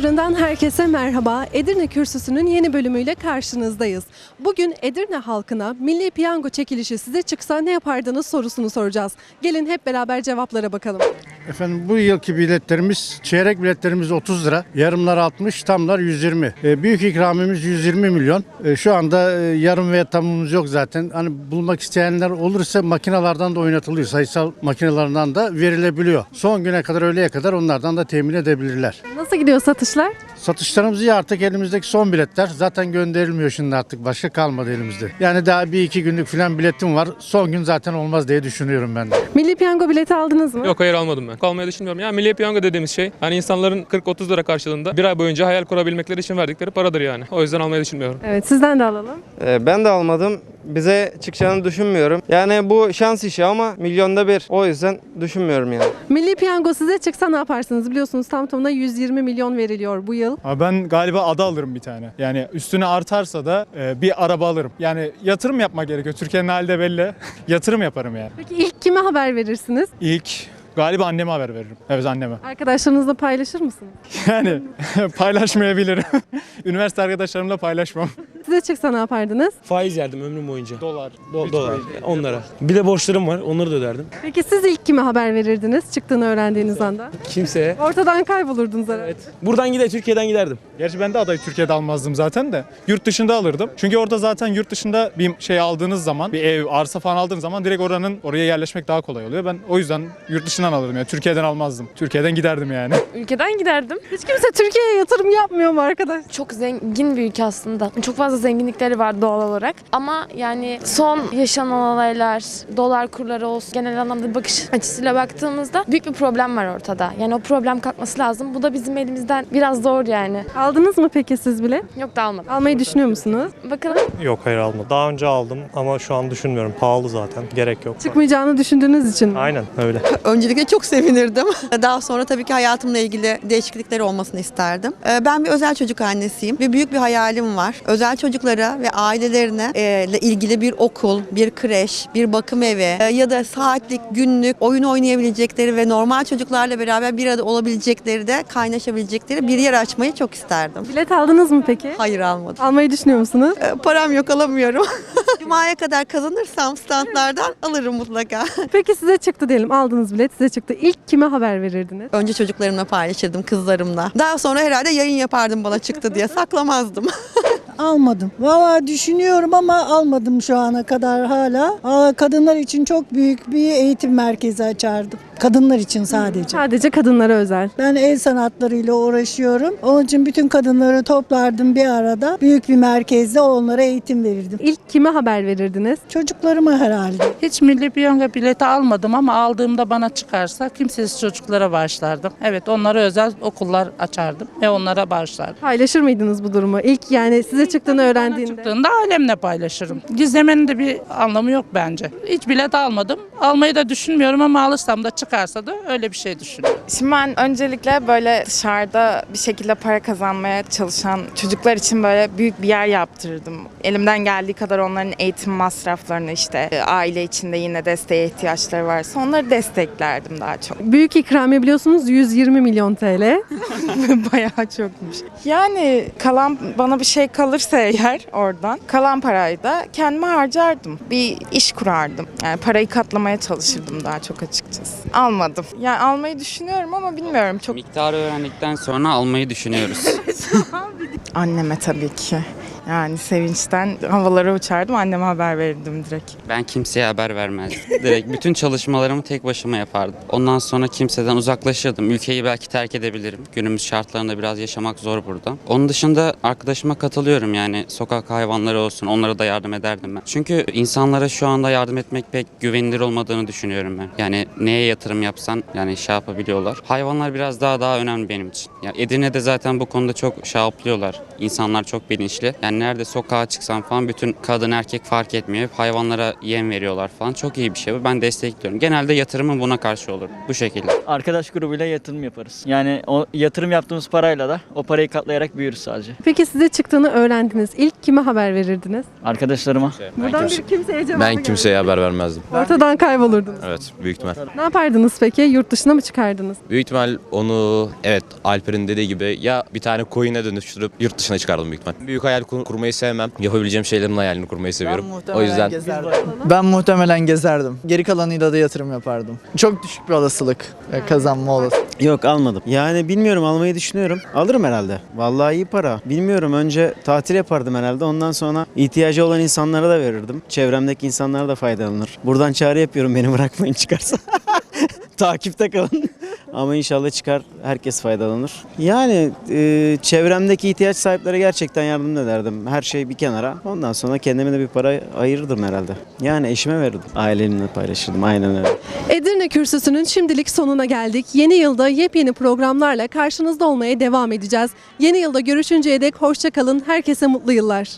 ekranlarından herkese merhaba. Edirne Kürsüsü'nün yeni bölümüyle karşınızdayız. Bugün Edirne halkına Milli Piyango çekilişi size çıksa ne yapardınız sorusunu soracağız. Gelin hep beraber cevaplara bakalım. Efendim bu yılki biletlerimiz çeyrek biletlerimiz 30 lira, yarımlar 60, tamlar 120. E, büyük ikramimiz 120 milyon. E, şu anda e, yarım ve tamımız yok zaten. Hani bulmak isteyenler olursa makinelerden de oynatılıyor. Sayısal makinelerden de verilebiliyor. Son güne kadar öğleye kadar onlardan da temin edebilirler. Nasıl gidiyor Kessler. Satışlarımız iyi artık elimizdeki son biletler. Zaten gönderilmiyor şimdi artık. Başka kalmadı elimizde. Yani daha bir iki günlük falan biletim var. Son gün zaten olmaz diye düşünüyorum ben de. Milli Piyango bileti aldınız mı? Yok hayır almadım ben. Kalmayı düşünmüyorum. Ya milli piyango dediğimiz şey hani insanların 40-30 lira karşılığında bir ay boyunca hayal kurabilmekleri için verdikleri paradır yani. O yüzden almayı düşünmüyorum. Evet sizden de alalım. Ee, Ben de almadım. Bize çıkacağını düşünmüyorum. Yani bu şans işi ama milyonda bir. O yüzden düşünmüyorum yani. Milli Piyango size çıksa ne yaparsınız? Biliyorsunuz tam tamına 120 milyon veriliyor bu yıl. Abi ben galiba ada alırım bir tane. Yani üstüne artarsa da e, bir araba alırım. Yani yatırım yapmak gerekiyor. Türkiye'nin hali de belli. yatırım yaparım yani. Peki ilk kime haber verirsiniz? İlk galiba anneme haber veririm. Evet anneme. Arkadaşlarınızla paylaşır mısınız? Yani paylaşmayabilirim. Üniversite arkadaşlarımla paylaşmam. Size çıksa ne yapardınız? Faiz yerdim ömrüm boyunca. Dolar. Do- dolar. Onlara. Bir de borçlarım var. Onları da öderdim. Peki siz ilk kime haber verirdiniz çıktığını öğrendiğiniz anda? Kimseye. Ortadan kaybolurdunuz herhalde. Evet. Buradan gider Türkiye'den giderdim. Gerçi ben de adayı Türkiye'de almazdım zaten de. Yurt dışında alırdım. Çünkü orada zaten yurt dışında bir şey aldığınız zaman, bir ev, arsa falan aldığınız zaman direkt oranın oraya yerleşmek daha kolay oluyor. Ben o yüzden yurt dışından alırdım yani. Türkiye'den almazdım. Türkiye'den giderdim yani. Ülkeden giderdim. Hiç kimse Türkiye'ye yatırım yapmıyor mu arkadaş? Çok zengin bir ülke aslında. Çok fazla zenginlikleri var doğal olarak. Ama yani son yaşanan olaylar, dolar kurları olsun, genel anlamda bakış açısıyla baktığımızda büyük bir problem var ortada. Yani o problem kalkması lazım. Bu da bizim elimizden biraz zor yani. Aldınız mı peki siz bile? Yok da almadım. Almayı düşünüyor musunuz? Bakalım. Yok hayır almadım. Daha önce aldım ama şu an düşünmüyorum. Pahalı zaten. Gerek yok. Çıkmayacağını düşündüğünüz için mi? Aynen öyle. Öncelikle çok sevinirdim. Daha sonra tabii ki hayatımla ilgili değişiklikler olmasını isterdim. Ee, Ben bir özel çocuk annesiyim ve büyük bir hayalim var. Özel çocuklara ve ailelerine e, ile ilgili bir okul, bir kreş, bir bakım evi e, ya da saatlik, günlük oyun oynayabilecekleri ve normal çocuklarla beraber bir arada olabilecekleri de kaynaşabilecekleri bir yer açmayı çok isterdim. Bilet aldınız mı peki? Hayır almadım. Almayı düşünüyor musunuz? Ee, Param yok alamıyorum. Cuma'ya kadar kazanırsam standlardan alırım mutlaka. Peki size çıktı diyelim aldınız bilet size çıktı. İlk kime haber verirdiniz? Önce çocuklarımla paylaşırdım, kızlarımla. Daha sonra herhalde yayın yapardım bana çıktı diye. Saklamazdım. Almadım. Valla düşünüyorum ama almadım şu ana kadar hala. Aa, kadınlar için çok büyük bir eğitim merkezi açardım. Kadınlar için sadece. Sadece kadınlara özel. Ben el sanatlarıyla uğraşıyorum. Onun için bütün kadınları toplardım bir arada. Büyük bir merkezde onlara eğitim verirdim. İlk kime haber verirdiniz? Çocuklarıma herhalde. Hiç milli piyango bileti almadım ama aldığımda bana çıkarsa kimsesiz çocuklara bağışlardım. Evet onlara özel okullar açardım ve onlara bağışlardım. Paylaşır mıydınız bu durumu? İlk yani size çıktığını öğrendiğinde. çıktığında ailemle paylaşırım. Gizlemenin de bir anlamı yok bence. Hiç bilet almadım. Almayı da düşünmüyorum ama alırsam da çıkarsa da öyle bir şey düşünüyorum. Şimdi ben öncelikle böyle dışarıda bir şekilde para kazanmaya çalışan çocuklar için böyle büyük bir yer yaptırırdım. Elimden geldiği kadar onların eğitim masraflarını işte aile içinde yine desteğe ihtiyaçları varsa onları desteklerdim daha çok. Büyük ikramiye biliyorsunuz 120 milyon TL. Bayağı çokmuş. Yani kalan bana bir şey kalırsa eğer oradan kalan parayı da kendime harcardım. Bir iş kurardım. Yani parayı katlamaya çalışırdım daha çok açıkçası. Almadım. Yani almayı düşünüyorum ama bilmiyorum çok Miktarı öğrendikten sonra almayı düşünüyoruz. anneme tabii ki. Yani sevinçten havalara uçardım anneme haber verirdim direkt. Ben kimseye haber vermezdim. Direkt bütün çalışmalarımı tek başıma yapardım. Ondan sonra kimseden uzaklaşırdım. Ülkeyi belki terk edebilirim. Günümüz şartlarında biraz yaşamak zor burada. Onun dışında arkadaşıma katılıyorum yani sokak hayvanları olsun onlara da yardım ederdim ben. Çünkü insanlara şu anda yardım etmek pek güvenilir olmadığını düşünüyorum ben. Yani neye yatırım yapsan yani şey yapabiliyorlar. Hayvanlar biraz daha daha önemli benim için. Ya Edirne'de zaten bu konuda çok şey yapıyorlar. İnsanlar çok bilinçli. Yani nerede sokağa çıksam falan bütün kadın erkek fark etmiyor. Hep hayvanlara yem veriyorlar falan. Çok iyi bir şey bu. Ben destekliyorum. Genelde yatırımım buna karşı olur. Bu şekilde. Arkadaş grubuyla yatırım yaparız. Yani o yatırım yaptığımız parayla da o parayı katlayarak büyürüz sadece. Peki size çıktığını öğrendiniz. İlk kime haber verirdiniz? Arkadaşlarıma. Buradan bir kimseye cevabı Ben kimseye haber vermezdim. geldi. Ortadan kaybolurdunuz. Evet büyük ihtimal. Ne yapardınız peki? Yurt dışına mı çıkardınız? Büyük ihtimal onu evet Alper'in dediği gibi ya bir tane coin'e dönüştürüp yurt dışına çıkardım büyük ihtimal. Büyük hayal kur- kurmayı sevmem. Yapabileceğim şeylerin hayalini kurmayı seviyorum. O yüzden Ben muhtemelen gezerdim. Geri kalanıyla da yatırım yapardım. Çok düşük bir olasılık e, kazanma olasılığı. Yok almadım. Yani bilmiyorum almayı düşünüyorum. Alırım herhalde. Vallahi iyi para. Bilmiyorum önce tatil yapardım herhalde. Ondan sonra ihtiyacı olan insanlara da verirdim. Çevremdeki insanlara da faydalanır. Buradan çağrı yapıyorum beni bırakmayın çıkarsa. Takipte kalın. Ama inşallah çıkar herkes faydalanır. Yani e, çevremdeki ihtiyaç sahipleri gerçekten yardım ederdim. Her şey bir kenara. Ondan sonra kendime de bir para ayırırdım herhalde. Yani eşime verirdim. Ailemle paylaşırdım. Aynen öyle. Edirne Kürsüsü'nün şimdilik sonuna geldik. Yeni yılda yepyeni programlarla karşınızda olmaya devam edeceğiz. Yeni yılda görüşünceye dek hoşça kalın. Herkese mutlu yıllar.